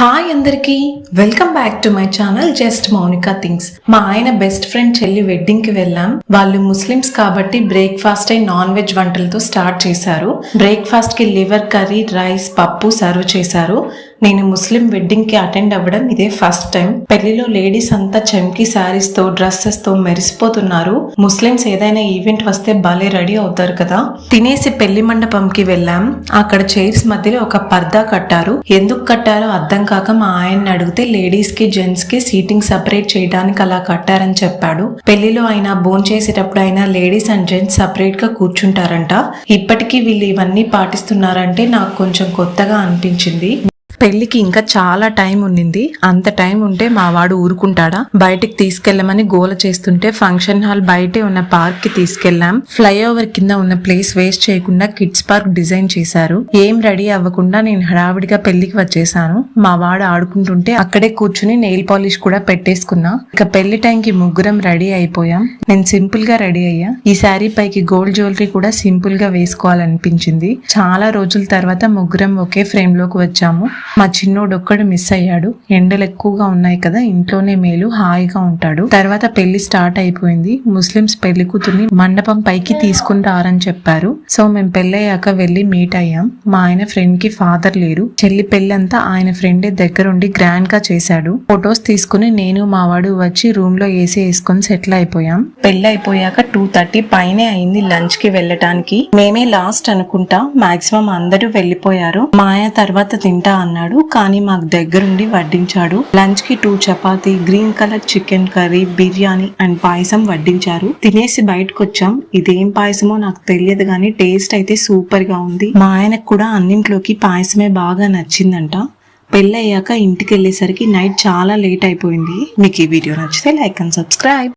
Hi అందరికీ. Welcome back to my channel just Mounika things మా ఆయన బెస్ట్ ఫ్రెండ్ చెల్లి వెడ్డింగ్కి వెళ్ళాం. వాళ్ళు ముస్లిమ్స్ కాబట్టి బ్రేక్ఫాస్ట్ అయి నాన్ వెజ్ వంటలతో స్టార్ట్ చేశారు. బ్రేక్ఫాస్ట్కి లివర్ కర్రీ రైస్ పప్పు సర్వ్ చేశారు. నేను ముస్లిం వెడ్డింగ్కి అటెండ్ అవ్వడం ఇదే ఫస్ట్ టైం పెళ్ళిలో లేడీస్ అంతా చమ్కీ శారీస్తో డ్రెస్సెస్తో మెరిసిపోతున్నారు. ముస్లిమ్స్ ఏదైనా ఈవెంట్ వస్తే భలే రెడీ అవుతారు కదా. తినేసి పెళ్ళి మండపంకి వెళ్ళాం. అక్కడ చైర్స్ మధ్యలో ఒక పర్దా కట్టారు. ఎందుకు కట్టారో అర్థం కాక మా ఆయన్ని అడిగితే లేడీస్కి జెంట్స్కి సీటింగ్ సపరేట్ చేయడానికి అలా కట్టారని చెప్పాడు. పెళ్ళిలో అయినా బోన్ చేసేటప్పుడు అయినా లేడీస్ అండ్ జెంట్స్ సపరేట్గా కూర్చుంటారంట. ఇప్పటికీ వీళ్ళు ఇవన్నీ పాటిస్తున్నారంటే నాకు కొంచెం కొత్తగా అనిపించింది. పెళ్ళికి ఇంకా చాలా టైం ఉన్నింది. అంత టైం ఉంటే మా వాడు ఊరుకుంటాడా? బయటికి తీసుకెళ్ళమని గోల చేస్తుంటే ఫంక్షన్ హాల్ బయటే ఉన్న పార్క్కి తీసుకెళ్ళాం ఫ్లైఓవర్ కింద ఉన్న ప్లేస్ వేస్ట్ చేయకుండా కిడ్స్ పార్క్ డిజైన్ చేశారు. ఏం రెడీ అవ్వకుండా నేను హడావిడిగా పెళ్ళికి వచ్చేసాను. మా వాడు ఆడుకుంటుంటే అక్కడే కూర్చుని నెయిల్ పాలిష్ కూడా పెట్టేసుకున్నా. ఇక పెళ్ళి టైంకి ముగ్గురం రెడీ అయిపోయాం. నేను సింపుల్గా రెడీ అయ్యా. ఈ శారీ పైకి గోల్డ్ జ్యువెలరీ కూడా సింపుల్గా వేసుకోవాలనిపించింది. చాలా రోజుల తర్వాత ముగ్గురం ఒకే ఫ్రేమ్లోకి వచ్చాము. మా చిన్నోడు ఒక్కడు మిస్ అయ్యాడు. ఎండలు ఎక్కువగా ఉన్నాయి కదా ఇంట్లోనే మేలు హాయిగా ఉంటాడు. తర్వాత పెళ్ళి స్టార్ట్ అయిపోయింది. ముస్లిమ్స్ పెళ్ళి కూతుర్ని మండపం పైకి తీసుకుని రారని చెప్పారు. సో మేము పెళ్ళయ్యాక వెళ్ళి మీట్ అయ్యాం. మా ఆయన ఫ్రెండ్కి ఫాదర్ లేరు. చెల్లి పెళ్ళి అంతా ఆయన ఫ్రెండే దగ్గరుండి గ్రాండ్గా చేశాడు. ఫొటోస్ తీసుకుని నేను మా వాడు వచ్చి రూమ్లో ఏసీ వేసుకొని సెటిల్ అయిపోయాం. పెళ్ళి అయిపోయాక టూ థర్టీ పైనే అయింది లంచ్కి వెళ్ళటానికి. మేమే లాస్ట్ అనుకుంటా మాక్సిమం అందరూ వెళ్ళిపోయారు. మా ఆయన తర్వాత తింటా అన్నాడు. కానీ మాకు దగ్గరుండి వడ్డించాడు. లంచ్కి two chapati green colour chicken curry biryani and పాయసం వడ్డించారు. తినేసి బయటకు వచ్చాం ఇదేం పాయసమో నాకు తెలియదు కానీ టేస్ట్ అయితే సూపర్గా ఉంది. మా ఆయనకు కూడా అన్నింట్లోకి పాయసమే బాగా నచ్చిందంట. పెళ్ళయ్యాక ఇంటికి వెళ్ళేసరికి నైట్ చాలా లేట్ అయిపోయింది. మీకు ఈ వీడియో నచ్చితే లైక్ అండ్ సబ్స్క్రైబ్.